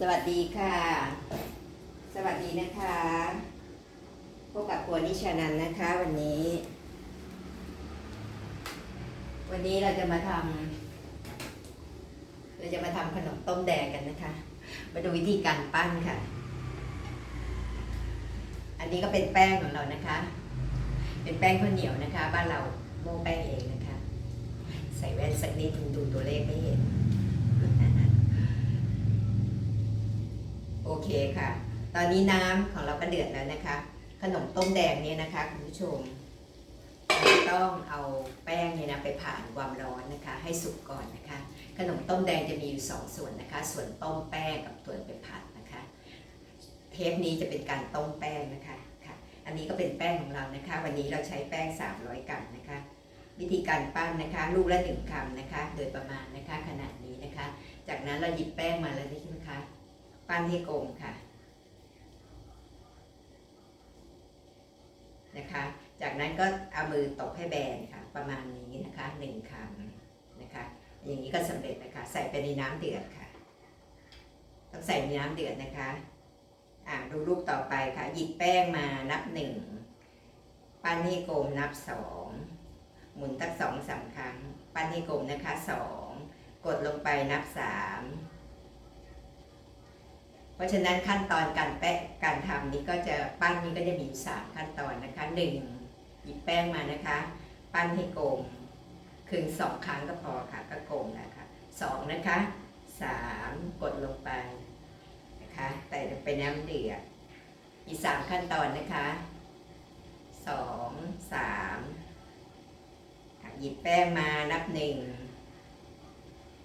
สวัสดีค่ะ สวัสดีนะคะ พบกับครัวนิชานันนะคะวันนี้ วันนี้เราจะมาทำเราจะมาทำขนมต้มแดงกันนะคะ มาดูวิธีการปั้นค่ะ อันนี้ก็เป็นแป้งของเรานะคะ เป็นแป้งข้าวเหนียวนะคะ บ้านเราโม่แป้งเองนะคะ ใส่แว่นสักนิดดูตัวเลขไม่เห็น โอเคค่ะ ตอนนี้น้ำของเราก็เดือดแล้วนะคะ ขนมต้มแดงเนี่ยนะคะคุณผู้ชมเราต้องเอาแป้งเนี่ยนะไปผ่านความร้อนนะคะ ให้สุกก่อนนะคะ ขนมต้มแดงจะมีอยู่สองส่วนนะคะ ส่วนต้มแป้งกับส่วนไปผัดนะคะ เทปนี้จะเป็นการต้มแป้งนะคะค่ะ อันนี้ก็เป็นแป้งของเรานะคะ วันนี้เราใช้แป้ง 300 กรัมนะคะ วิธีการปั้นนะคะ ลูกละหนึ่งคำนะคะ โดยประมาณนะคะขนาดนี้นะคะ จากนั้นเราหยิบแป้งมาแล้วใช่ไหมคะ ปั้นให้กลมค่ะ นะคะ จากนั้นก็เอามือตบให้แบนค่ะ ประมาณนี้นะคะหนึ่งคำนะคะ อย่างนี้ก็สำเร็จนะคะ ใส่ไปในน้ำเดือดค่ะ ต้องใส่ในน้ำเดือดนะคะอ่าดูรูปต่อไปค่ะ หยิบแป้งมานับหนึ่งปั้นให้กลมนับสองหมุนตั้งสองสามครั้ง ปั้นให้กลมนะคะสองกดลงไปนับสาม เพราะฉะนั้นขั้นตอนการแป้งการทำนี้ก็จะปั้นนี้ก็จะมีสามขั้นตอนนะคะหนึ่งหยิบแป้งมานะคะ ปั้นให้กลมครึ่งสองครั้งก็พอค่ะก็กลมแล้วค่ะสองนะคะสามกดลงไปนะคะแต่ไปน้ำเดือดอีกสามขั้นตอนนะคะสองสามหยิบแป้งมานับหนึ่ง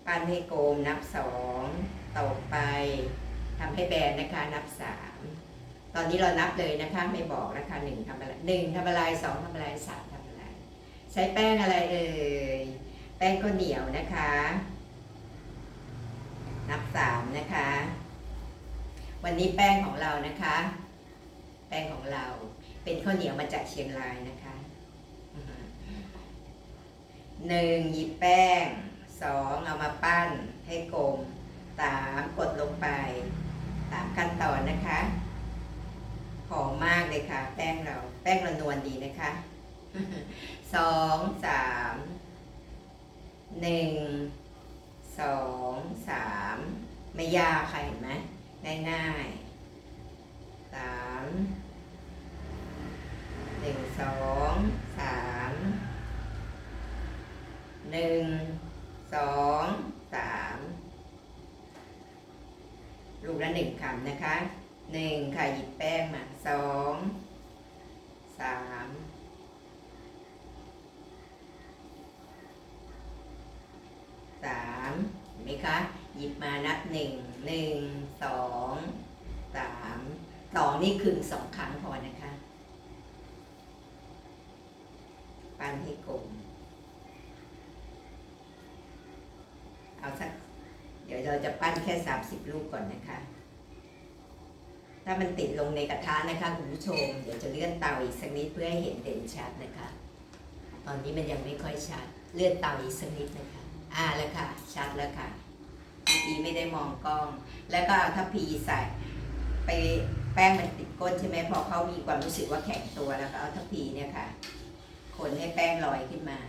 ปั้นให้กลมนับสองต่อไป ทำให้แบนนะคะนับสามตอนนี้เรานับเลยนะคะไม่บอกนะคะหนึ่งทำอะไรหนึ่งทำอะไรสองทำอะไรสามทำอะไรใช้แป้งอะไรเอ่ยแป้งข้าวเหนียวนะคะ นับสามนะคะ วันนี้แป้งของเรานะคะ แป้งของเราเป็นข้าวเหนียวมาจากเชียงรายนะคะหนึ่งหยิบแป้งสองเอามาปั้นให้กลมสามกดลงไป สามขั้นตอนนะคะหอมมากเลยค่ะ แป้งเรา แป้งเรานวลดีนะคะสองสามหนึ่งสองสามไม่ยากค่ะเห็นไหมง่ายๆสามหนึ่งสองสามหนึ่งสอง นะคะ 1 ค่ะ หยิบแป้งมา2 3 3เห็นไหมคะ หยิบมานับ 1 1 2 3 2 นี่คือ 2 ครั้งพอนะคะ ปั้นให้กลมเอาสักเดี๋ยวเราจะปั้นแค่ 30 ลูกก่อนนะคะ ถ้ามันติดลงในกระทะนะคะคุณผู้ชม เดี๋ยวจะเลื่อนเตาอีกสักนิดเพื่อให้เห็นเด่นชัดนะคะ ตอนนี้มันยังไม่ค่อยชัด เลื่อนเตาอีกสักนิดนะคะ อ่าแล้วค่ะ ชัดแล้วค่ะเมื่อกี้ไม่ได้มองกล้อง แล้วก็เอาทัพพีใส่ไปแป้งมันติดก้นใช่ไหมพอเขามีความรู้สึกว่าแข็งตัวแล้วก็เอาทัพพีเนี่ยค่ะ คนให้แป้งลอยขึ้นมา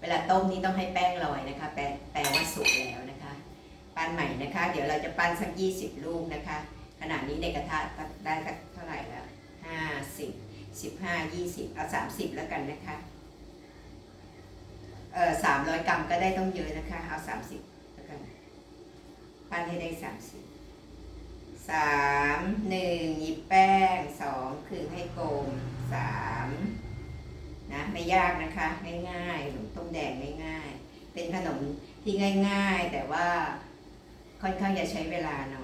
เวลาต้มนี้ต้องให้แป้งลอยนะคะ แปลแปลว่าสุกแล้วนะคะ ปั้นใหม่นะคะ เดี๋ยวเราจะปั้นสักยี่สิบลูกนะคะ นาดนี้ในกระทะได้เท่าไหร่แล้วห้าสิบสิบห้ายี่สิบเอาสามสิบแล้วกันนะคะเออสามร้อยกรัมก็ได้ต้องเยอะนะคะ เอาสามสิบแล้วกันปั้นให้ได้สามสิบสามหนึ่งหยิบแป้งสองคือให้กลมสามนะไม่ยากนะคะ ง่ายๆขนมต้มแดงง่ายๆ เป็นขนมที่ง่าย ๆ แต่ว่าค่อนข้างจะใช้เวลาหน่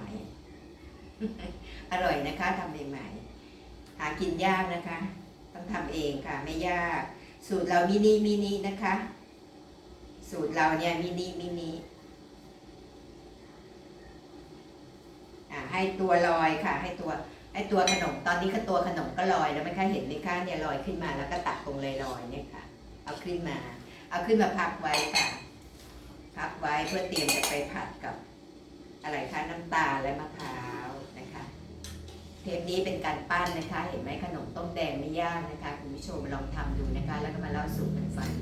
อย อร่อยนะคะทำใหม่ๆหากินยากนะคะ ต้องทำเองค่ะ ไม่ยาก สูตรเรามินิมินินะคะ สูตรเราเนี่ยมินิมินิอ่าให้ตัวลอยค่ะ ให้ตัวให้ตัวขนมตอนนี้ก็ตัวขนมก็ลอยแล้วไหมคะเห็นไหมคะเนี่ยลอยขึ้นมาแล้วก็ตักตรงลอยๆเนี่ยค่ะ เอาขึ้นมา เอาขึ้นมาพักไว้ค่ะ พักไว้เพื่อเตรียมจะไปผัดกับ อะไรคะน้ำตาลและมะพร้าว เทปนี้เป็นการปั้นนะคะ เห็นไหมขนมต้มแดงไม่ยากนะคะ คุณผู้ชมลองทำดูนะคะ แล้วก็มาเล่าสู่กันฟัง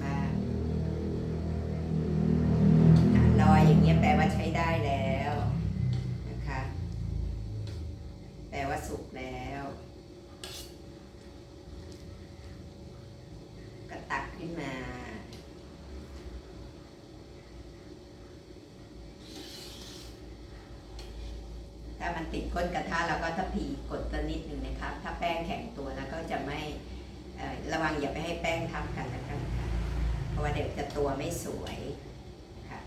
ามันติดก้นกระทะเราก็ถ้าผีกดตัวนิดหนึ่งนะครับ ถ้าแป้งแข็งตัวแล้วก็จะไม่ระวังอย่าไปให้แป้งทับกันนะครับเพราะว่าเดี๋ยวจะตัวไม่สวยค่ะ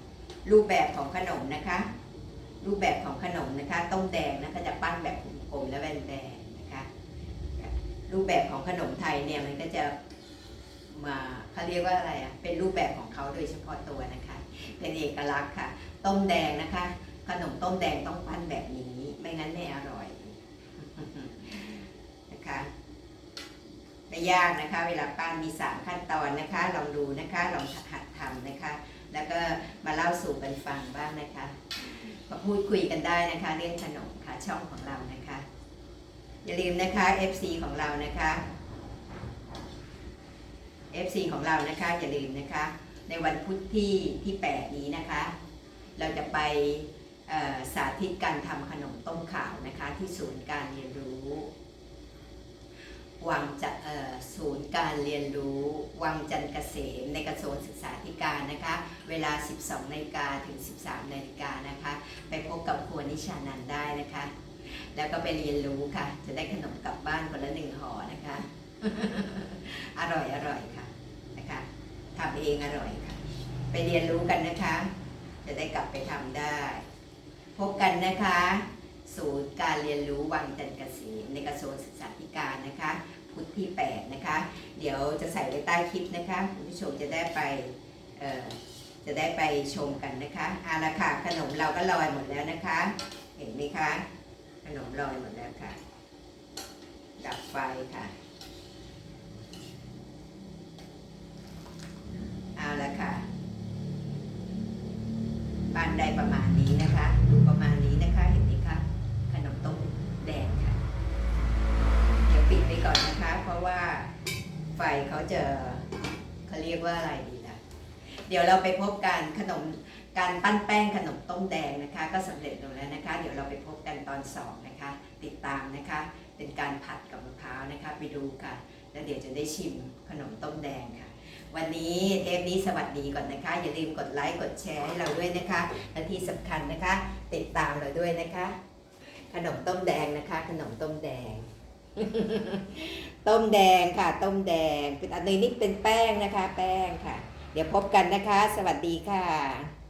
รูปแบบของขนมนะคะ รูปแบบของขนมนะคะต้มแดงนะก็จะปั้นแบบกลมๆและแบนๆนะคะรูปแบบของขนมไทยเนี่ยมันก็จะมาเขาเรียกว่าอะไรอะเป็นรูปแบบของเขาโดยเฉพาะตัวนะคะ เป็นเอกลักษณ์ค่ะ ต้มแดงนะคะ นมต้มแดงต้องปั้นแบบนี้ ไม่งั้นไม่อร่อยนะคะไม่ยากนะคะ เวลาปั้นมีสามขั้นตอนนะคะ ลองดูนะคะ ลองหัดทำนะคะ แล้วก็มาเล่าสู่กันฟังบ้างนะคะมาพูดคุยกันได้นะคะ เรื่องขนมค่ะช่องของเรานะคะ อย่าลืมนะคะ FC ของเรานะคะ FC ของเรานะคะอย่าลืมนะคะ ในวันพุธที่ที่ 8 นี้นะคะ เราจะไป สาธิตการทำขนมต้มขาวนะคะที่ศูนย์การเรียนรู้วังจะศูนย์การเรียนรู้ วังจันทรเกษมในกระทรวงศึกษาธิการนะคะ เวลา 12นาฬิกาถึง 13นาฬิกานะคะ ไปพบกับครัวนิชานันได้นะคะ แล้วก็ไปเรียนรู้ค่ะ จะได้ขนมกลับบ้านคนละหนึ่งห่อนะคะ อร่อยอร่อยค่ะนะคะทำเองอร่อยค่ะ ไปเรียนรู้กันนะคะ จะได้กลับไปทำได้ พบกันนะคะ ศูนย์การเรียนรู้วังจันทร์เกษมในกระทรวงศึกษาธิการนะคะ พุทธที่ 8 นะคะ เดี๋ยวจะใส่ไว้ใต้คลิปนะคะคุณผู้ชมจะได้ไปจะได้ไปชมกันนะคะเอาละค่ะขนมเราก็ลอยหมดแล้วนะคะ เห็นไหมคะ ขนมลอยหมดแล้วค่ะ ดับไฟค่ะเอาละค่ะ ปานใดประมาณนี้นะคะดูประมาณนี้นะคะเห็นไหมคะขนมต้มแดงค่ะเดี๋ยวปิดไปก่อนนะคะ เพราะว่าไฟเขาจะเขาเรียกว่าอะไรดีนะเดี๋ยวเราไปพบกันขนมการปั้นแป้งขนมต้มแดงนะคะ ก็สำเร็จลงแล้วนะคะ เดี๋ยวเราไปพบกันตอนสองนะคะ ติดตามนะคะ เป็นการผัดกับมะพร้าวนะคะ ไปดูค่ะ แล้วเดี๋ยวจะได้ชิมขนมต้มแดงค่ะ วันนี้เทปนี้สวัสดีก่อนนะคะ อย่าลืมกดไลค์กดแชร์ให้เราด้วยนะคะ และที่สำคัญนะคะ ติดตามเราด้วยนะคะ ขนมต้มแดงนะคะ ขนมต้มแดง ต้มแดงค่ะ ต้มแดงเป็นอันนี้นี่เป็นแป้งนะคะ แป้งค่ะ เดี๋ยวพบกันนะคะ สวัสดีค่ะ